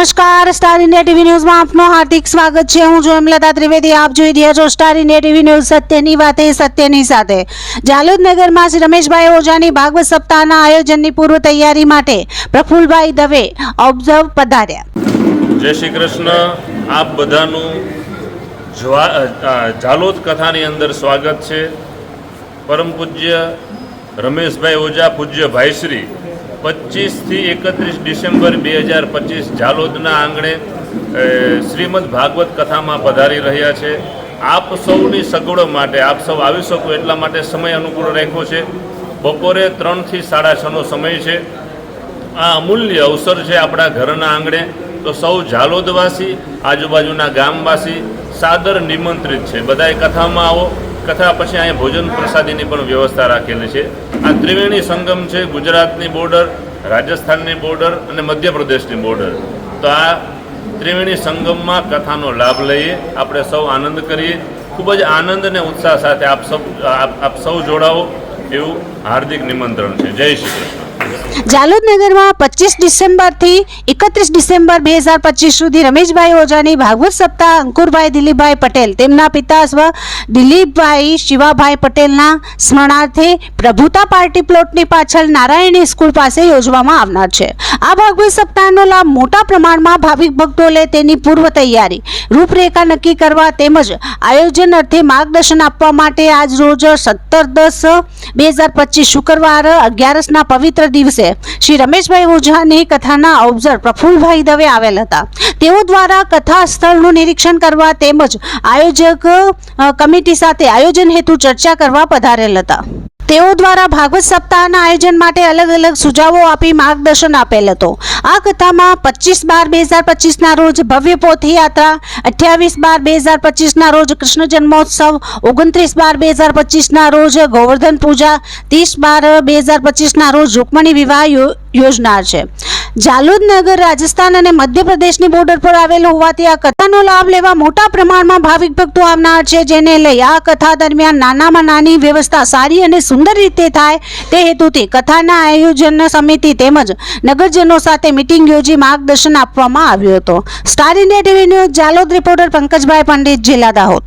નમસ્કાર star India TV ન્યૂઝમાં આપનું હાર્દિક સ્વાગત છે. હું જો હેમલતા ત્રિવેદી. આપ જોઈ રહ્યા છો સ્ટાર ઇન્ડિયા ટીવી ન્યૂઝ સત્યની વાતે, સત્યની સાથે. જાલોદ નગરમાં શ્રી રમેશભાઈ ઓઝાની ભાગવત સપ્તાહના આયોજનની પૂર્વ તૈયારી માટે પ્રફુલભાઈ દવે ઓબ્ઝર્વ પધાર્યા. જય શ્રી કૃષ્ણ. આપ બધાનું જાલોદ કથાની અંદર સ્વાગત છે. પરમ પૂજ્ય રમેશભાઈ ઓઝા, પૂજ્ય ભાઈશ્રી પચીસથી એકત્રીસ ડિસેમ્બર બે હજાર પચીસ ઝાલોદના આંગણે શ્રીમદ ભાગવત કથામાં પધારી રહ્યા છે. આપ સૌની સગવડો માટે, આપ સૌ આવી શકો એટલા માટે સમય અનુકૂળ રાખ્યો છે. બપોરે ત્રણથી સાડા છનો સમય છે. આ અમૂલ્ય અવસર છે આપણા ઘરના આંગણે. તો સૌ ઝાલોદવાસી આજુબાજુના ગામવાસી, સાદર નિમંત્રિત છે. બધાએ કથામાં આવો. કથા પછી અહીંયા ભોજન પ્રસાદીની પણ વ્યવસ્થા રાખેલી છે. આ ત્રિવેણી સંગમ છે, ગુજરાતની બોર્ડર રાજસ્થાનની બોર્ડર અને મધ્યપ્રદેશની બોર્ડર તો આ ત્રિવેણી સંગમમાં કથાનો લાભ લઈએ, આપણે સૌ આનંદ કરીએ. ખૂબ જ આનંદ અને ઉત્સાહ સાથે આપ સૌ આપ સૌ જોડાવો એવું હાર્દિક નિમંત્રણ છે. જય શ્રી કૃષ્ણ. જાલોદ નગરમાં પચીસ ડિસેમ્બરથી એકત્રીસ ડિસેમ્બર બે હજાર પચીસ સુધી રમેશભાઈ ઓઝાની ભાગવત સપ્તાહ અંકુરભાઈ દિલીપભાઈ પટેલ તેમના પિતા સ્વ દિલીપભાઈ શિવાભાઈ પટેલના સ્મરણાર્થે પ્રભુતા પાર્ટી પ્લોટની પાછળ નારાયણી સ્કૂલ પાસે યોજવામાં આવનાર છે. આ ભાગવત સપ્તાહનો લાભ મોટા પ્રમાણમાં ભાવિક ભક્તો લે તેની પૂર્વ તૈયારી, રૂપરેખા નક્કી કરવા તેમજ આયોજન અર્થે માર્ગદર્શન આપવા માટે આજ રોજ સત્તર દસ બે હજાર પચીસ શુક્રવાર અગિયારસના પવિત્ર દિવસે શ્રી રમેશભાઈ ઓઝાની કથાના ઓબ્ઝર્વ પ્રફુલભાઈ દવે આવેલ હતા. તેઓ દ્વારા કથા સ્થળનું નિરીક્ષણ કરવા તેમજ આયોજક કમિટી સાથે આયોજન હેતુ ચર્ચા કરવા પધારેલ હતા. તેઓ દ્વારા ભાગવત સપ્તાહના આયોજન માટે અલગ અલગ સુઝાવો આપી માર્ગદર્શન આપેલ હતો. આ કથામાં પચીસ બાર બે હજાર પચીસના રોજ ભવ્ય પોથયાત્રા, અઠ્યાવીસ બાર બે હજાર પચીસના રોજ કૃષ્ણ જન્મોત્સવ, ઓગણત્રીસ બાર બે હજાર પચીસના રોજ ગોવર્ધન પૂજા, ત્રીસ બાર બે હજાર પચીસના રોજ રૂકમણી વિવાહ યો- યોજનાર છે. જાલોદ નગર રાજસ્થાન અને મધ્યપ્રદેશની બોર્ડર પર આવેલ હોવાથી આ કથાનો લાભ લેવા મોટા પ્રમાણમાં ભાવિક ભક્તો આવનાર છે, જેને લઈ આ કથા દરમિયાન નાનામાં નાની વ્યવસ્થા સારી અને સુંદર રીતે થાય તે હેતુથી કથાના આયોજન સમિતિ તેમજ નગરજનો સાથે મિટિંગ યોજી માર્ગદર્શન આપવામાં આવ્યું હતું. Star India TV news, Jhalod reporter Pankajbhai Pandit, જિલ્લા દાહોદ.